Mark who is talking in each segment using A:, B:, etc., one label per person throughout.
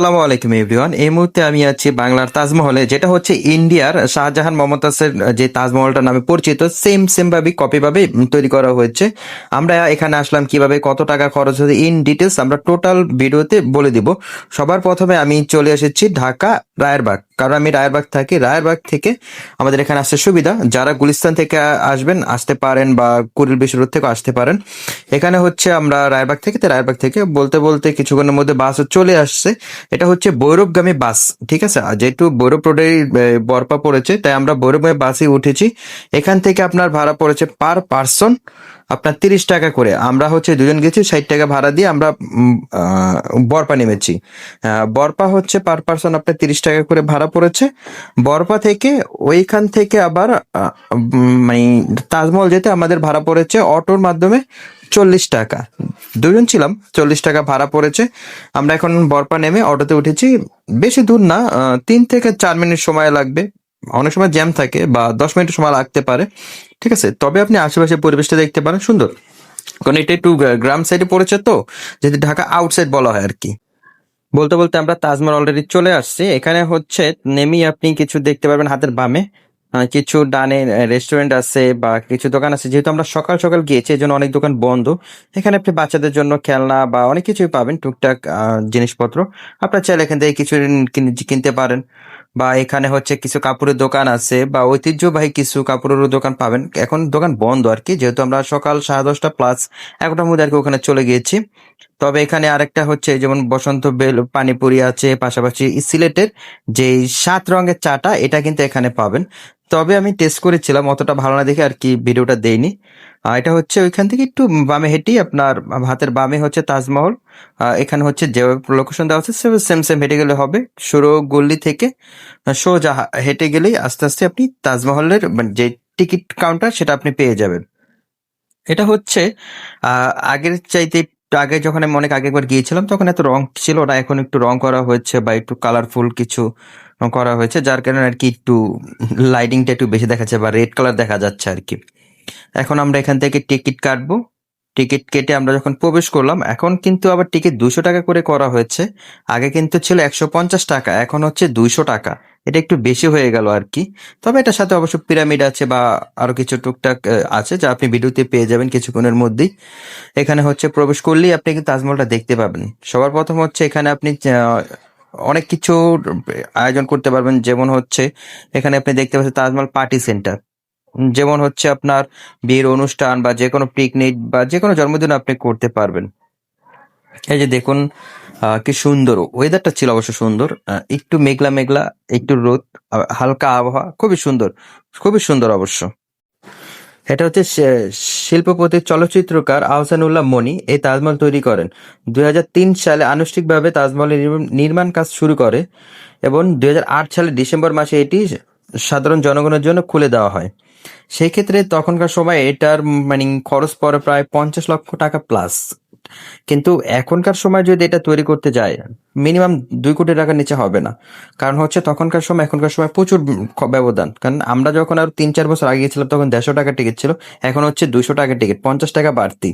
A: আসসালামু আলাইকুম, এভরিওয়ান। এই মুহূর্তে আমি আছি বাংলার তাজমহলে, যেটা হচ্ছে ইন্ডিয়ার শাহজাহান মমতাজের যে তাজমহলটা নামে পরিচিত সেম সেম ভাবে কপি ভাবে তৈরি করা হয়েছে। আমরা এখানে আসলাম কীভাবে, কত টাকা খরচ হয়েছে ইন ডিটেলস আমরা টোটাল ভিডিওতে বলে দিব। সবার প্রথমে আমি চলে এসেছি ঢাকা, রায়েরবাগ। কারণ আমি রায়েরবাগ থাকি, রায়েরবাগ থেকে আমাদের এখানে আসতে সুবিধা। যারা গুলিস্তান থেকে আসবেন, আসতে পারেন বা কুড়িল বেশি রোড থেকে আসতে পারেন। এখানে হচ্ছে আমরা রায়বাগ থেকে, তো রায়বাগ থেকে বলতে বলতে কিছুক্ষণের মধ্যে বাস চলে আসছে। এটা হচ্ছে বৈরবগামী বাস, ঠিক আছে? যেহেতু বৈরব রোডে বরপা পড়েছে, তাই আমরা বৈরবগামী বাসে উঠেছি। এখান থেকে আপনার ভাড়া পড়েছে পার পার্সন আপনার তিরিশ টাকা করে। আমরা হচ্ছে দুজন গেছি, ষাট টাকা ভাড়া দিয়ে আমরা বরপা নেমেছি। বরপা হচ্ছে পার পার্সন আপনার তিরিশ টাকা করে ভাড়া পড়েছে। বরপা থেকে ওইখান থেকে আবার মানে তাজমহল যেতে আমাদের ভাড়া পড়েছে অটোর মাধ্যমে চল্লিশ টাকা। দুজন ছিলাম, চল্লিশ টাকা ভাড়া পড়েছে। আমরা এখন বরপা নেমে অটোতে উঠেছি। বেশি দূর না তিন থেকে চার মিনিট সময় লাগবে। অনেক সময় জ্যাম থাকে বা দশ মিনিট সময় লাগতে পারে। ঠিক আছে? তবে আপনি আশেপাশে পরিবেশটা দেখতে পারেন, সুন্দর। কারণ এটা একটু গ্রাম সাইডে পড়েছে তো, যেহেতু ঢাকা আউটসাইড বলা হয় আর কি বলতে বলতে আমরা তাজমহল অলরেডি চলে আসছি। এখানে হচ্ছে নেমেই আপনি কিছু দেখতে পারবেন হাতের বামে। কিছু ডানে রেস্টুরেন্ট আছে বা কিছু দোকান আছে। যেহেতু আমরা সকাল সকাল গিয়েছি এই জন্য অনেক দোকান বন্ধ। এখানে আপনি বাচ্চাদের জন্য খেলনা বা অনেক কিছুই পাবেন, টুকটাক জিনিসপত্র। আপনার চাইলে এখান থেকে কিছু কিন- কিনতে পারেন। বা এখানে হচ্ছে কিছু কাপড়ের দোকান আছে বা ঐতিহ্যবাহী কিছু কাপড়েরও দোকান পাবেন। এখন দোকান বন্ধ আর কি, যেহেতু আমরা সকাল সাড়ে দশটা প্লাস এগারোটার মধ্যে আর কি ওখানে চলে গিয়েছি। তবে এখানে আরেকটা হচ্ছে যেমন বসন্ত বেল, পানিপুরি আছে, পাশাপাশি সিলেটের যে সাত রঙের চাটা, এটা কিন্তু এখানে পাবেন। তবে আমি টেস্ট করেছিলাম, অতটা ভালো না দেখে আর কি ভিডিওটা দেইনি। এটা হচ্ছে ওইখান থেকে একটু বামে হেঁটেই আপনার হাতের বামে হচ্ছে তাজমহল। এখানে হচ্ছে যে লোকেশন দেওয়া হচ্ছে আছে সেম সেম হেঁটে গেলে হবে। সরো গল্লি থেকে সোজা হেঁটে গেলেই আস্তে আস্তে আপনি তাজমহলের মানে যে টিকিট কাউন্টার সেটা আপনি পেয়ে যাবেন। এটা হচ্ছে আগের চাইতে একটু আগে যখন আমি অনেক আগে একবার গিয়েছিলাম, তখন এত রং ছিল না। এখন একটু রং করা হয়েছে বা একটু কালারফুল কিছু করা হয়েছে, যার কারণে আর কি একটু লাইটিংটা একটু বেশি দেখাচ্ছে বা রেড কালার দেখা যাচ্ছে আর কি। এখন আমরা এখান থেকে টিকিট কাটবো। টিকিট কেটে আমরা যখন প্রবেশ করলাম, এখন কিন্তু আবার টিকিট দুশো টাকা করে করা হয়েছে। আগে কিন্তু ছিল একশো পঞ্চাশ টাকা, এখন হচ্ছে দুইশো টাকা। এটা একটু বেশি হয়ে গেল আর কি। তবে এটার সাথে অবশ্য পিরামিড আছে বা আরও কিছু টুকটাক আছে যা আপনি ভিডিওতে পেয়ে যাবেন কিছুক্ষণের মধ্যেই। এখানে হচ্ছে প্রবেশ করলেই আপনি কিন্তু তাজমহলটা দেখতে পাবেন। সবার প্রথম হচ্ছে এখানে আপনি অনেক কিছু আয়োজন করতে পারবেন। যেমন হচ্ছে, এখানে আপনি দেখতে পাচ্ছেন তাজমহল পার্টি সেন্টার। যেমন হচ্ছে আপনার বিয়ের অনুষ্ঠান বা যে কোনো পিকনিক বা যে কোনো জন্মদিন আপনি করতে পারবেন। এই যে দেখুন কি সুন্দর ওয়েদারটা ছিল অবশ্য সুন্দর একটু মেঘলা মেঘলা, একটু রোদ হালকা আবহাওয়া, খুবই সুন্দর খুবই সুন্দর অবশ্য। এটা হচ্ছে শিল্পপতি, চলচ্চিত্রকার আহসানুল্লাহ মনি এই তাজমহল তৈরি করেন। দুই হাজার তিন সালে আনুষ্ঠানিকভাবে তাজমহলের নির্ম- নির্মাণ কাজ শুরু করে এবং দুই হাজার আট সালে ডিসেম্বর মাসে এটি সাধারণ জনগণের জন্য খুলে দেওয়া হয়। সেই ক্ষেত্রে তখনকার সময় এটার মানে খরচ পড়ে প্রায় পঞ্চাশ লক্ষ টাকা প্লাস কিন্তু এখনকার সময় যদি এটা তৈরি করতে যায় মিনিমাম দুই কোটি টাকার নিচে হবে না। কারণ হচ্ছে তখনকার সময়, এখনকার সময় প্রচুর ব্যবধান। কারণ আমরা যখন আর তিন চার বছর আগে গেছিলাম, তখন দেড়শো টাকার টিকিট ছিল, এখন হচ্ছে দুইশো টাকার টিকিট পঞ্চাশ টাকা বাড়তি।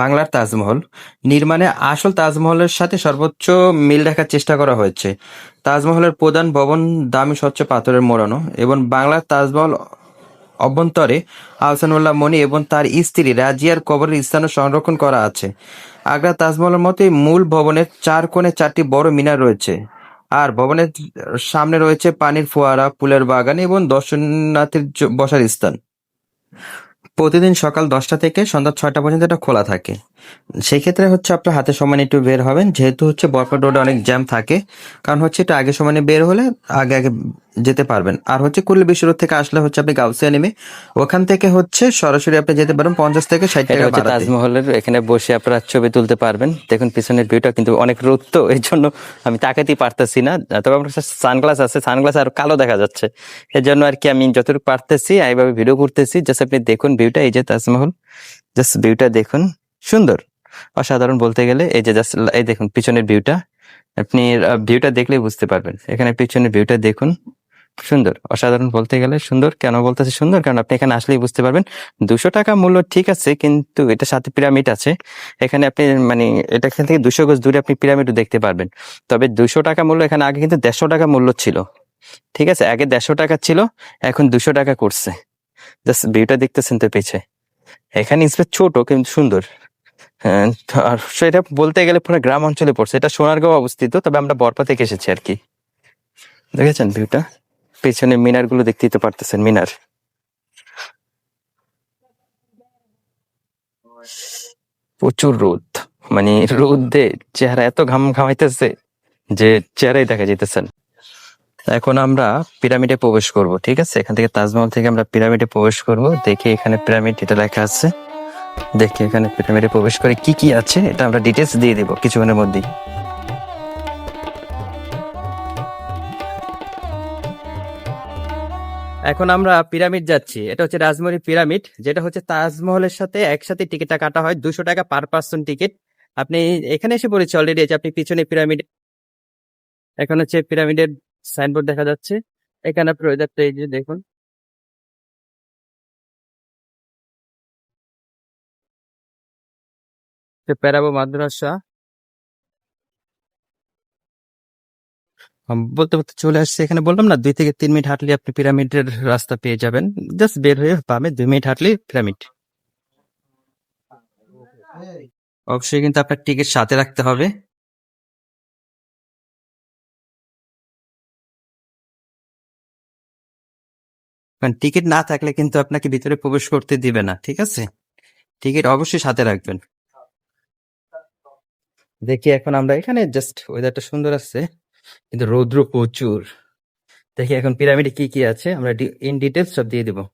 A: বাংলার তাজমহল, নির্মাণে আসল তাজমহলের সাথে সর্বোচ্চ মিল রাখার চেষ্টা করা হয়েছে। তাজমহলের প্রধান ভবন দামি স্বচ্ছ পাথরের মোড়ানো এবং বাংলার তাজমহল অভ্যন্তরে আহসানুল্লাহ মনি এবং তার স্ত্রী রাজিয়ার কবরের স্থানও সংরক্ষণ করা আছে। আগ্রা তাজমহলের মতোই মূল ভবনের চার কোণে চারটি বড় মিনার রয়েছে। আর ভবনের সামনে রয়েছে পানির ফোয়ারা, ফুলের বাগান এবং দর্শনার্থীর বসার স্থান। প্রতিদিন সকাল দশটা থেকে সন্ধ্যা ছয়টা পর্যন্ত এটা খোলা থাকে। সেই ক্ষেত্রে হচ্ছে আপনার হাতে সময় একটু বের হবেন। যেহেতু হচ্ছে বরফা রোডে অনেক জ্যাম থাকে, কারণ হচ্ছে এটা আগে সময় নিয়ে বের হলে আগে আগে যেতে পারবেন। আর হচ্ছে কুল্লি বিশ্ব রোড থেকে আসলে হচ্ছে আপনি গাউসিয়া নেমে ওখান থেকে হচ্ছে সরাসরি আপনি যেতে পারেন পঞ্চাশ থেকে ষাট টাকা
B: হচ্ছে তাজমহলের এখানে বসে আপনারা ছবি তুলতে পারবেন। দেখুন পিছনের ভিউটা কিন্তু অনেক রোদ তো এই জন্য আমি তাকাতেই পারতেছি না। তবে আমার কাছে সানগ্লাস আছে সানগ্লাস আর কালো দেখা যাচ্ছে। এর জন্য আর কি আমি যতটুকু পারতেছি এইভাবে ভিডিও করতেছি। জাস্ট আপনি দেখুন ভিউটা এই যে তাজমহল। জাস্ট ভিউটা দেখুন সুন্দর। অসাধারণ বলতে গেলে এই যে জাস্ট এই দেখুন পিছনের ভিউটা আপনি ভিউটা দেখলেই বুঝতে পারবেন। এখানে পিছনের ভিউটা দেখুন। সুন্দর। অসাধারণ বলতে গেলে সুন্দর। কেন বলতেছে সুন্দর? কারণ আপনি এখানে আসলেই বুঝতে পারবেন। দুশো টাকা মূল্য ঠিক আছে কিন্তু এটা সাথে পিরামিড আছে। এখানে আপনি মানে এটা এখান থেকে দুশো গজ দূরে আপনি পিরামিডও দেখতে পারবেন। তবে দুশো টাকা মূল্য এখানে আগে কিন্তু দেড়শো টাকা মূল্য ছিল। ঠিক আছে? আগে দেড়শো টাকা ছিল এখন দুশো টাকা করছে। জাস্ট ভিউটা দেখতেছেন তো পেছে এখানে স্পেস ছোট কিন্তু সুন্দর। হ্যাঁ, আর সেটা বলতে গেলে পুরো গ্রাম অঞ্চলে পড়ছে। এটা সোনারগাঁও অবস্থিত তবে আমরা বরপা থেকে এসেছি আর কি। দেখেছেন ভিউটা? পেছনে মিনারগুলো দেখতেই তো পারতেছেন মিনার। প্রচুর রোদ। মানে রোদে। চেহারা এত ঘাম ঘামাইতেছে যে চেহারাই দেখা যেতেছেন এখন আমরা পিরামিডে প্রবেশ করব ঠিক আছে? এখান থেকে তাজমহল থেকে আমরা পিরামিডে প্রবেশ করব। দেখি এখানে পিরামিড এটা লেখা আছে। দেখি এখানে পিরামিডে প্রবেশ করে কি কি আছে এটা আমরা ডিটেলস দিয়ে দেবো কিছুক্ষণের মধ্যেই। এখন আমরা পিরামিড যাচ্ছি। এটা হচ্ছে রাজমহল পিরামিড, যেটা হচ্ছে তাজমহলের সাথে একসাথে টিকিটটা কাটা হয় দুশো টাকা পার পার্সন টিকিট। আপনি এখানে এসে পড়েছি অলরেডি যে আপনি পিছনে পিরামিড, এখন হচ্ছে পিরামিডের সাইনবোর্ড দেখা যাচ্ছে। এখানে আপনার ওয়েদারটা এই যে দেখুন। প্যারাবো মাদ্রাসা। বলতে বলতে চলে আসছে। এখানে বললাম না, দুই থেকে তিন মিনিট হাঁটলে আপনি পিরামিডের রাস্তা পেয়ে যাবেন। জাস্ট বের হয়ে পাবে দুই মিনিট হাঁটলে পিরামিড। অবশ্যই কিন্তু আপনার টিকিট সাথে রাখতে হবে। কারণ টিকিট না থাকলে কিন্তু আপনাকে ভিতরে প্রবেশ করতে দিবে না, ঠিক আছে? টিকিট অবশ্যই সাথে রাখবেন। দেখি এখন আমরা এখানে জাস্ট ওয়েদারটা সুন্দর আছে। কিন্তু রৌদ্র প্রচুর। দেখি এখন পিরামিডে কি কি আছে, আমরা ইন ডিটেলস সব দিয়ে দেবো।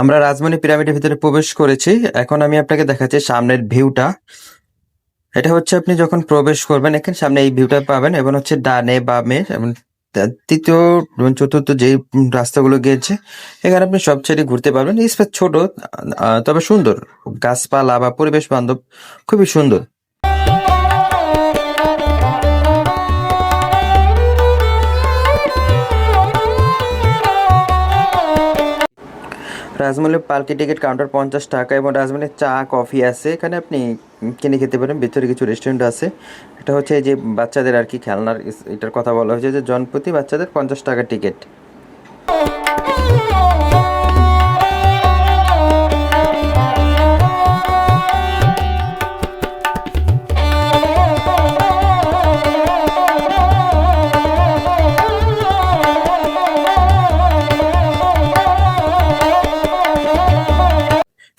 A: আমরা রাজমণি পিরামিডের ভিতরে প্রবেশ করেছি। এখন আমি আপনাকে দেখাচ্ছি সামনের ভিউটা। এটা হচ্ছে আপনি যখন প্রবেশ করবেন, এখানে সামনে এই ভিউটা পাবেন, এবং হচ্ছে ডানে বামে তৃতীয় চতুর্থ যে রাস্তাগুলো গিয়েছে, এখানে আপনি সব ছেড়ে ঘুরতে পারবেন। স্পেস ছোট তবে সুন্দর। গাছপালা বা পরিবেশ বান্ধব খুবই সুন্দর। রাজমহলের পালকি টিকিট কাউন্টার পঞ্চাশ টাকা এবং রাজমহলের চা, কফি আছে। এখানে আপনি কিনে খেতে পারেন। ভিতরে কিছু রেস্টুরেন্ট আছে। এটা হচ্ছে যে বাচ্চাদের আর কি খেলনার এটার কথা বলা হয়েছে যে জনপ্রতি বাচ্চাদের পঞ্চাশ টাকা টিকিট।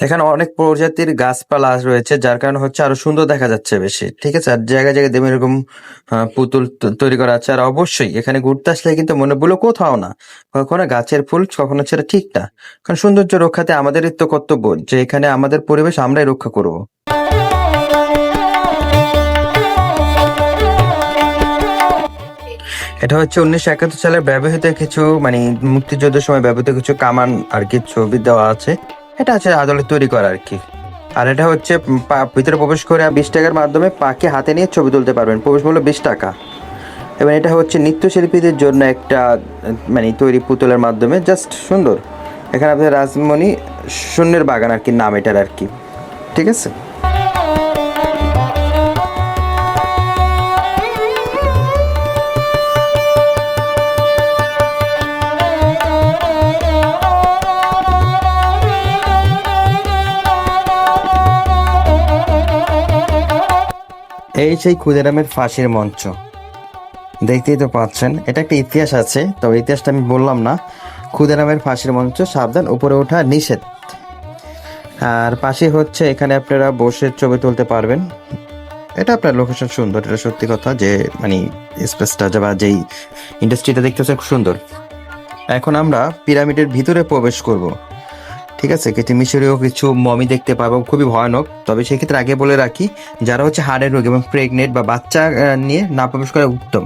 A: এখানে অনেক প্রজাতির গাছপালা রয়েছে, যার কারণে হচ্ছে আরও সুন্দর দেখা যাচ্ছে বেশি। ঠিক আছে? আর জায়গায় জায়গায় দেখবেন এরকম পুতুল তৈরি করা আছে। আর অবশ্যই এখানে ঘুরতে আসলে কিন্তু মনে বলো কোথাও না। কখনো গাছের ফুল, কখনো সেটা ঠিক না। কারণ সৌন্দর্য রক্ষাতে আমাদেরই তো কর্তব্য যে এখানে আমাদের পরিবেশ আমরাই রক্ষা করব। এটা হচ্ছে উনিশশো একাত্তর সালে ব্যবহৃত কিছু মানে মুক্তিযুদ্ধের সময় ব্যবহৃত কিছু কামান আর কি ছবি দেওয়া আছে। এটা আছে আদলে তৈরি করা আর কি আর এটা হচ্ছে ভিতরে প্রবেশ করে বিশ টাকার মাধ্যমে পাকে হাতে নিয়ে ছবি তুলতে পারবেন। প্রবেশ মূল্য বিশ টাকা। এবং এটা হচ্ছে নৃত্যশিল্পীদের জন্য একটা মানে তৈরি পুতুলের মাধ্যমে, জাস্ট সুন্দর। এখানে আপনার রাজমণি শূন্যের বাগান আর কি নাম এটার আর কি ঠিক আছে? এই সেই ক্ষুদিরামের ফাঁসির মঞ্চ। দেখতেই তো পাচ্ছেন, এটা একটা ইতিহাস আছে, তবে ইতিহাসটা আমি বললাম না। ক্ষুদিরামের ফাঁসির মঞ্চ সাবধান, উপরে ওঠা নিষেধ। আর পাশে হচ্ছে, এখানে আপনারা বসে ছবি তুলতে পারবেন। এটা আপনার লোকেশন সুন্দর, এটা সত্যি কথা যে মানে স্পেসটা বা যেই ইন্ডাস্ট্রিটা দেখতে হচ্ছে খুব সুন্দর। এখন আমরা পিরামিডের ভিতরে প্রবেশ করব। ঠিক আছে কিছু মিশরীয় কিছু মমি দেখতে পাবো, খুবই ভয়ানক। তবে সেক্ষেত্রে আগে বলে রাখি, যারা হচ্ছে হাড়ের রোগ এবং প্রেগনেন্ট বা বাচ্চা নিয়ে না প্রবেশ করা উত্তম।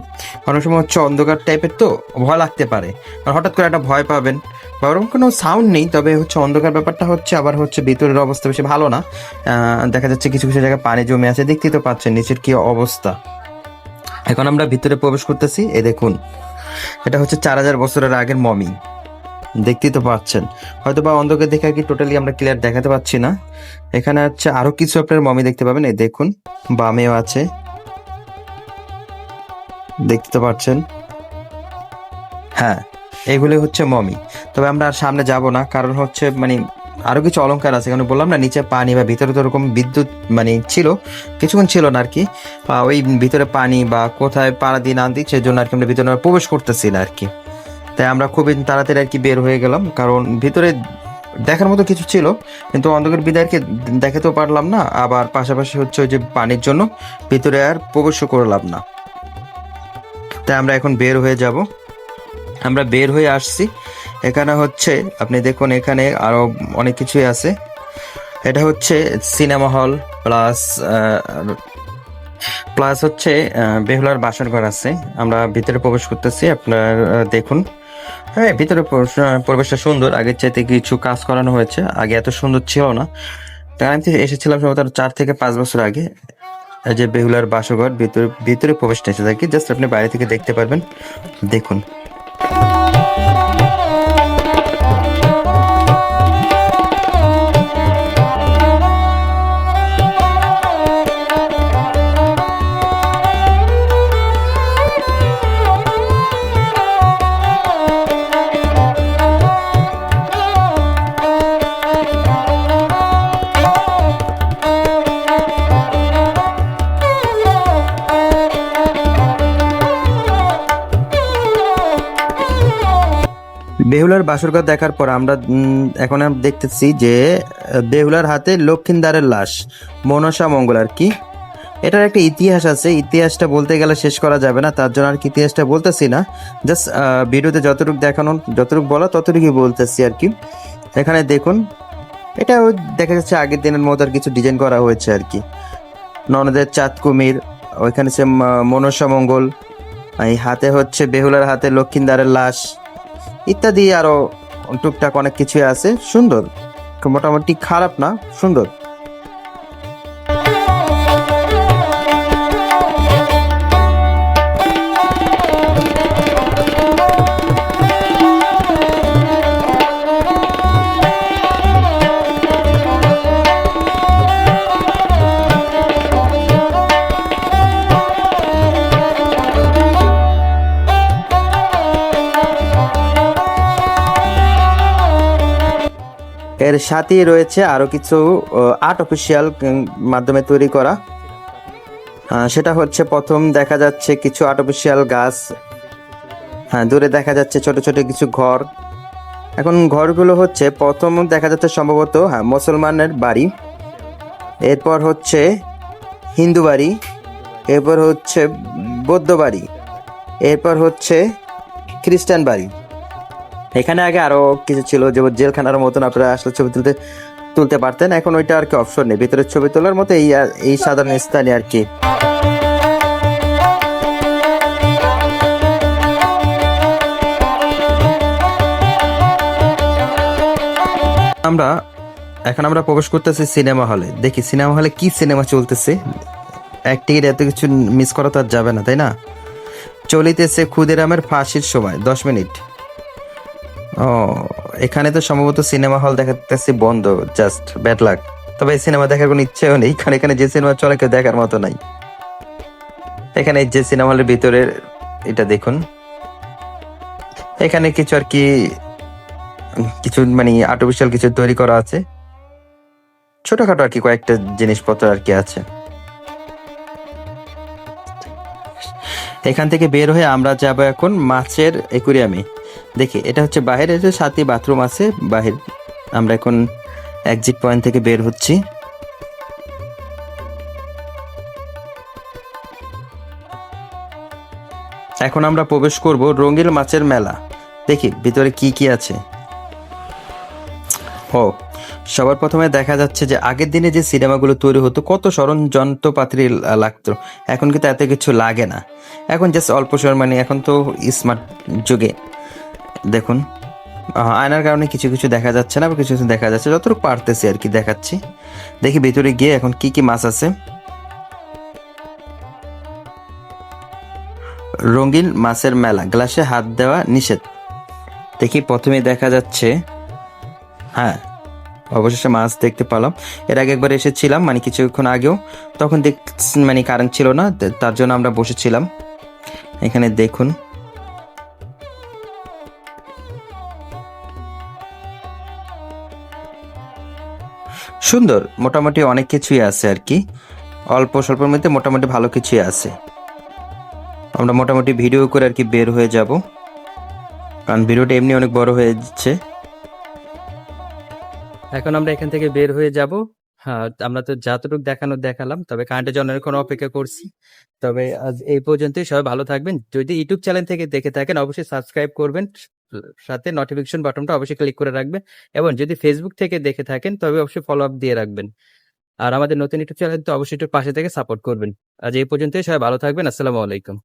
A: অনেক সময় হচ্ছে অন্ধকার টাইপের তো, ভয় লাগতে পারে। আর হঠাৎ করে একটা ভয় পাবেন। বা ওরকম কোনো সাউন্ড নেই, তবে হচ্ছে অন্ধকার ব্যাপারটা হচ্ছে আবার হচ্ছে ভিতরের অবস্থা বেশি ভালো না। দেখা যাচ্ছে কিছু কিছু জায়গায় পানি জমে আছে, দেখতেই তো পাচ্ছেন নিচের কি অবস্থা। এখন আমরা ভিতরে প্রবেশ করতেছি এ দেখুন। এটা হচ্ছে চার হাজার বছরের আগের মমি। দেখতেই তো পাচ্ছেন। হয়তো বা অন্ধকার দেখে আর কি টোটালি আমরা ক্লিয়ার দেখাতে পাচ্ছি না। এখানে হচ্ছে আরও কিছু আপনার মমি দেখতে পাবেন, এই দেখুন, বামেও আছে। দেখতে তো পাচ্ছেন। হ্যাঁ এগুলো হচ্ছে মমি তবে আমরা আর সামনে যাব না, কারণ হচ্ছে মানে আরও কিছু অলঙ্কার আছে। কারণ বললাম না, নিচে পানি বা ভিতরে তো ওরকম বিদ্যুৎ মানে ছিল, কিছুক্ষণ ছিল না আর কি। ওই ভিতরে পানি বা কোথায় পাড়া দিন না দিই সেজন্য আর কি আমরা ভিতরে প্রবেশ করতেছি না আর কি। তাই আমরা খুবই তাড়াতাড়ি আর কি বের হয়ে গেলাম, কারণ ভিতরে দেখার মতো কিছু ছিল, কিন্তু অন্ধকার বিদায়কে দেখাতেও পারলাম না, আবার পাশাপাশি হচ্ছে ওই যে পানির জন্য ভিতরে আর প্রবেশও করলাম না। তাই আমরা এখন বের হয়ে যাব। আমরা বের হয়ে আসছি। এখানে হচ্ছে, আপনি দেখুন এখানে আরও অনেক কিছুই আছে। এটা হচ্ছে সিনেমা হল, প্লাস প্লাস হচ্ছে বেহুলার বাসর ঘর আছে। আমরা ভিতরে প্রবেশ করতেছি, আপনার দেখুন। হ্যাঁ ভিতরে পরিবেশটা প্রবেশটা সুন্দর। আগের চাইতে কিছু কাজ করানো হয়েছে। আগে এত সুন্দর ছিল না। তাই আমি এসেছিলাম সম্ভবত চার থেকে পাঁচ বছর আগে। যে বেহুলার বাসঘর, ভিতরে ভিতরে প্রবেশ নিয়েছে থাকি জাস্ট আপনি বাইরে থেকে দেখতে পারবেন। দেখুন। বেহুলার বাসরঘর দেখার পর আমরা এখন দেখতেছি যে বেহুলার হাতে লক্ষিন্দারের লাশ, মনসা মঙ্গল আর কি? এটার একটা ইতিহাস আছে, ইতিহাসটা বলতে গেলে শেষ করা যাবে না, তার জন্য আর কি ইতিহাসটা বলতেছি না। জাস্ট ভিডিওতে যতটুকু দেখানো, যতটুকু বলা, ততটুকুই বলতেছি আর কি। এখানে দেখুন, এটা দেখা যাচ্ছে আগের দিনের মতো আর কিছু ডিজাইন করা হয়েছে আর কি। ননদের চাঁদ কুমির ওইখানে সে মনসা মঙ্গল, এই হাতে হচ্ছে বেহুলার হাতে লক্ষিন্দারের লাশ। ইত্যাদি আরও টুকটাক অনেক কিছুই আছে। সুন্দর। মোটামুটি খারাপ না সুন্দর। এর সাথেই রয়েছে আরও কিছু আর্ট অফিসিয়াল মাধ্যমে তৈরি করা। সেটা হচ্ছে প্রথম দেখা যাচ্ছে কিছু আর্ট আর্টিফিশিয়াল গাছ। হ্যাঁ দূরে দেখা যাচ্ছে ছোট ছোট কিছু ঘর। এখন ঘরগুলো হচ্ছে প্রথম দেখা যাচ্ছে সম্ভবত হ্যাঁ মুসলমানের বাড়ি। এরপর হচ্ছে হিন্দু বাড়ি। এরপর হচ্ছে বৌদ্ধ বাড়ি। এরপর হচ্ছে খ্রিস্টান বাড়ি। এখানে আগে আরও কিছু ছিল যে জেলখানার মতন আপনারা আসলে ছবি তুলতে তুলতে পারতেন। এখন ওইটা আর কি অপশন নেই। ভিতরের ছবি তোলার মতো এই এই সাধারণ স্থানে আর কি। আমরা, এখন আমরা প্রবেশ করতেছি সিনেমা হলে। দেখি সিনেমা হলে কি সিনেমা চলতেছে? এক টিকিট এত কিছু মিস করা তো আর যাবে না, তাই না? চলিতেছে ক্ষুদিরামের ফাঁসির সময়, দশ মিনিট। ও, এখানে তো সম্ভবত সিনেমা হল দেখাতেছি বন্ধ জাস্ট ব্যাড লাক তবে সিনেমা দেখার কোনো ইচ্ছেও নেই, কারণ এখানে যে সিনেমা চলে কেউ দেখার মতো নাই। এখানে যে সিনেমা হলের ভিতরে এটা দেখুন। এখানে কিছু আর কি, কিছু মানে আর্টিফিশিয়াল কিছু তৈরি করা আছে। ছোটখাটো আর কি কয়েকটা জিনিসপত্র আর কি আছে। এখান থেকে বের হয়ে আমরা যাব এখন মাছের একুরিয়ামে। দেখি, এটা হচ্ছে বাহিরে যে সাথে বাথরুম আছে, বাহির। আমরা এখন এক্সিট পয়েন্ট থেকে বের হচ্ছি। এখন আমরা প্রবেশ করব রঙিল মাছের মেলা। দেখি, ভিতরে কি কি আছে। ও, সবার প্রথমে দেখা যাচ্ছে যে আগের দিনে যে সিনেমাগুলো তৈরি হতো, কত স্মরণ যন্ত্রপাতি লাগতো। এখন কিন্তু এত কিছু লাগে না। এখন জাস্ট অল্প সময় মানে এখন তো স্মার্ট যুগে। দেখুন আয়নার কারণে কিছু কিছু দেখা যাচ্ছে না বা কিছু কিছু দেখা যাচ্ছে। যতটুকু পারতেছি আর কি দেখাচ্ছি। দেখি ভিতরে গিয়ে এখন কি কি মাছ আছে। রঙিন মাছের মেলা, গ্লাসে হাত দেওয়া নিষেধ। দেখি প্রথমে দেখা যাচ্ছে হ্যাঁ অবশেষে মাছ দেখতে পেলাম। এর আগে একবার এসেছিলাম মানে কিছুক্ষণ আগেও। তখন দেখ মানে কারেন্ট ছিল না তার জন্য আমরা বসেছিলাম। এখানে দেখুন। সুন্দর, মোটামুটি অনেক কিছুই আছে আর কি। অল্প স্বল্পের মধ্যে মোটামুটি ভালো কিছুই আছে। আমরা মোটামুটি ভিডিও করে আর কি বের হয়ে যাব। কারণ ভিডিওটা এমনি অনেক বড় হয়ে যাচ্ছে।
B: এখন আমরা এখান থেকে বের হয়ে যাব। হ্যাঁ আমরা তো যতটুকু দেখানো দেখালাম, তবে কারেন্টের জন্য কোনো অপেক্ষা করছি। তবে আজ এই পর্যন্তই, সবাই ভালো থাকবেন। যদি ইউটিউব চ্যানেল থেকে দেখে থাকেন, অবশ্যই সাবস্ক্রাইব করবেন। সাথে নোটিফিকেশন বাটনটা অবশ্যই ক্লিক করে রাখবেন এবং যদি ফেসবুক থেকে দেখে থাকেন তবে অবশ্যই ফলো আপ দিয়ে রাখবেন। আর আমাদের নতুন ইউটিউব চ্যানেল তো অবশ্যই একটু পাশে থেকে সাপোর্ট করবেন। আজ এই পর্যন্তই, সবাই ভালো থাকবেন, আসসালামু আলাইকুম।